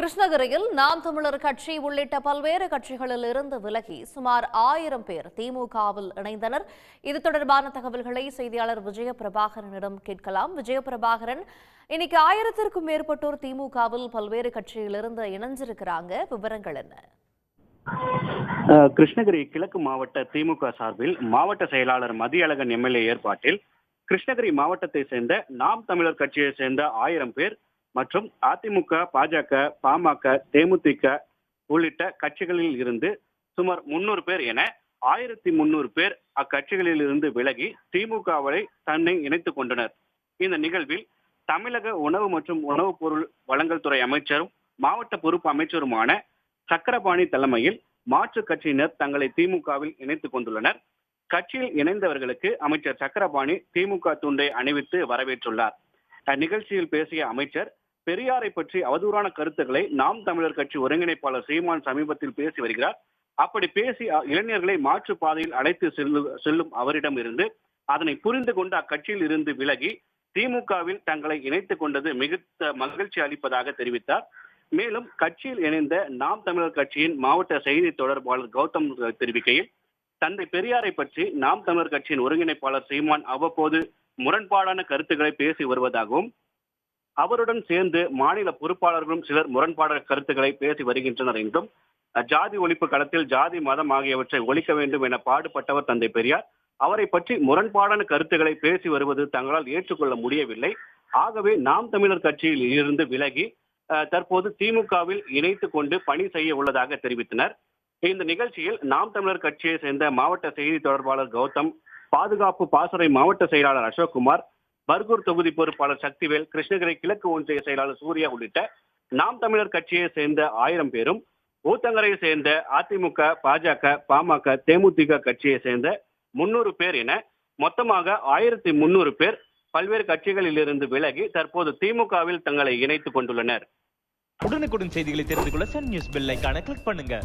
கிருஷ்ணகிரியில் நாம் தமிழர் கட்சி உள்ளிட்ட பல்வேறு கட்சிகளில் இருந்து விலகி சுமார் ஆயிரம் பேர் திமுகவில் இணைந்தனர். இது தொடர்பான தகவல்களை செய்தியாளர் விஜயபிரபாகரனிடம் கேட்கலாம். விஜயபிரபாகரன் இன்னைக்கு ஆயிரத்திற்கும் மேற்பட்டோர் திமுகவில் பல்வேறு கட்சியிலிருந்து இணைஞ்சிருக்கிறாங்க. விவரங்கள் என்ன? கிருஷ்ணகிரி கிழக்கு மாவட்ட திமுக சார்பில் மாவட்ட செயலாளர் மதியழகன் எம்எல்ஏ ஏற்பாட்டில் கிருஷ்ணகிரி மாவட்டத்தை சேர்ந்த நாம் தமிழர் கட்சியை சேர்ந்த ஆயிரம் பேர் மற்றும் அதிமுக பாஜக பாமக தேமுதிக உள்ளிட்ட கட்சிகளில் இருந்து சுமார் முன்னூறு பேர் என ஆயிரத்தி முன்னூறு பேர் அக்கட்சிகளில் இருந்து விலகி திமுகவை தன்னை இணைத்துக் கொண்டனர். இந்த நிகழ்வில் தமிழக உணவு மற்றும் உணவுப் பொருள் வழங்கல் துறை அமைச்சரும் மாவட்ட பொறுப்பு அமைச்சருமான சக்கரபாணி தலைமையில் மாற்றுக் கட்சியினர் தங்களை திமுகவில் இணைத்துக் கொண்டுள்ளனர். கட்சியில் இணைந்தவர்களுக்கு அமைச்சர் சக்கரபாணி திமுக துண்டை அணிவித்து வரவேற்றுள்ளார். நிகழ்ச்சியில் பேசிய அமைச்சர் பெரியாரை பற்றி அவதூறான கருத்துக்களை நாம் தமிழர் கட்சி ஒருங்கிணைப்பாளர் சீமான் சமீபத்தில் பேசி வருகிறார். அப்படி பேசி இளைஞர்களை மாற்று பாதையில் அழைத்து செல்லு செல்லும் அவரிடம் இருந்து அதனை புரிந்து கொண்டு அக்கட்சியில் இருந்து விலகி திமுகவில் தங்களை இணைத்துக் கொண்டது மிகுந்த மகிழ்ச்சி அளிப்பதாக தெரிவித்தார். மேலும் கட்சியில் இணைந்த நாம் தமிழர் கட்சியின் மாவட்ட செய்தி தொடர்பாளர் கௌதம் தெரிவிக்கையில் தந்தை பெரியாரை பற்றி நாம் தமிழர் கட்சியின் ஒருங்கிணைப்பாளர் சீமான் அவ்வப்போது முரண்பாடான கருத்துக்களை பேசி வருவதாகவும் அவருடன் சேர்ந்து மாநில பொறுப்பாளர்களும் சிலர் முரண்பாட கருத்துக்களை பேசி வருகின்றனர் என்றும் ஜாதி ஒழிப்பு களத்தில் ஜாதி மதம் ஆகியவற்றை ஒழிக்க வேண்டும் என பாடுபட்டவர் தந்தை பெரியார். அவரை பற்றி முரண்பாடான கருத்துக்களை பேசி வருவது தங்களால் ஏற்றுக்கொள்ள முடியவில்லை. ஆகவே நாம் தமிழர் கட்சியில் இருந்து விலகி அஹ், தற்போது திமுகவில் இணைத்து கொண்டு பணி செய்ய உள்ளதாக தெரிவித்தனர். இந்த நிகழ்ச்சியில் நாம் தமிழர் கட்சியை சேர்ந்த மாவட்ட செய்தி தொடர்பாளர் கௌதம் பாதுகாப்பு பாசறை மாவட்ட செயலாளர் அசோக்குமார் பர்கூர் தொகுதி பொறுப்பாளர் சக்திவேல் கிருஷ்ணகிரி கிழக்கு ஒன்றிய செயலாளர் சூர்யா உள்ளிட்ட நாம் தமிழர் கட்சியை சேர்ந்த ஆயிரம் பேரும் ஊத்தங்கரையை சேர்ந்த அதிமுக பாஜக பாமக தேமுதிக கட்சியை சேர்ந்த முன்னூறு பேர் என மொத்தமாக ஆயிரத்தி முன்னூறு பேர் பல்வேறு கட்சிகளில் இருந்து விலகி தற்போது திமுகவில் தங்களை இணைத்துக் கொண்டுள்ளனர். உடனுக்குடன் செய்திகளை தெரிந்து கொள்ள சன் நியூஸ் பெல் கிளிக் பண்ணுங்க.